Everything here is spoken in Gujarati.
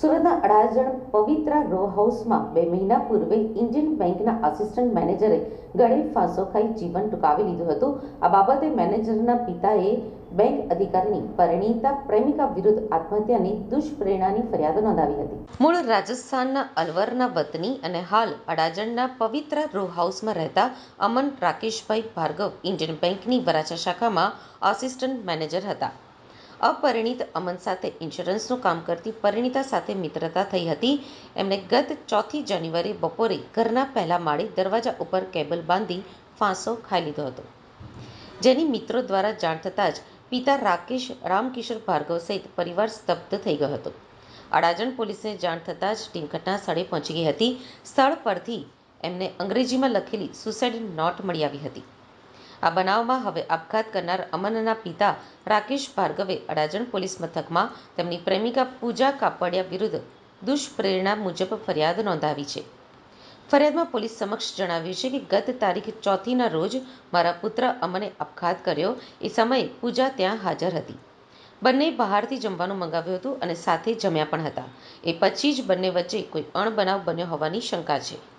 સુરતના અડાજણ પવિત્રા રો હાઉસમાં બે મહિના પૂર્વે ઇન્ડિયન બેંકના આસિસ્ટન્ટ મેનેજરે ગળે ફાંસો ખાઈ જીવન ટૂંકાવી લીધું હતું. આ બાબતે મેનેજરના પિતાએ બેંક અધિકારીની પરિણીતા પ્રેમિકા વિરુદ્ધ આત્મહત્યાની દુષ્પ્રેરણાની ફરિયાદ નોંધાવી હતી. મૂળ રાજસ્થાનના અલવરના વતની અને હાલ અડાજણના પવિત્રા રો હાઉસમાં રહેતા અમન રાકેશભાઈ ભાર્ગવ ઇન્ડિયન બેંકની વરાછા શાખામાં આસિસ્ટન્ટ મેનેજર હતા. અપરિણીત અમન સાથે ઇન્સ્યોરન્સનું કામ કરતી પરિણીતા સાથે મિત્રતા થઈ હતી. એમણે ગત ચોથી જાન્યુઆરીએ બપોરે ઘરના પહેલા માળે દરવાજા ઉપર કેબલ બાંધી ફાંસો ખાઈ લીધો હતો. જેની મિત્રો દ્વારા જાણ થતાં જ પિતા રાકેશ, રામકિશોર ભાર્ગવ સહિત પરિવાર સ્તબ્ધ થઈ ગયો હતો. અડાજણ પોલીસને જાણ થતાં જ ટીમ ઘટના સ્થળે પહોંચી ગઈ હતી. સ્થળ પરથી એમને અંગ્રેજીમાં લખેલી સુસાઇડ નોટ મળી આવી હતી. આ બનાવમાં હવે આપઘાત કરનાર અમનના પિતા રાકેશ ભાર્ગવે અડાજણ પોલીસ મથકમાં તેમની પ્રેમિકા પૂજા કાપડિયા વિરુદ્ધ દુષ્પ્રેરણા મુજબ ફરિયાદ નોંધાવી છે. ફરિયાદમાં પોલીસ સમક્ષ જણાવ્યું છે કે ગત તારીખ ચોથીના રોજ મારા પુત્ર અમને આપઘાત કર્યો. એ સમયે પૂજા ત્યાં હાજર હતી. બંને બહારથી જમવાનું મંગાવ્યું હતું અને સાથે જમ્યા પણ હતા. એ પછી જ બંને વચ્ચે કોઈ અણબનાવ બન્યો હોવાની શંકા છે.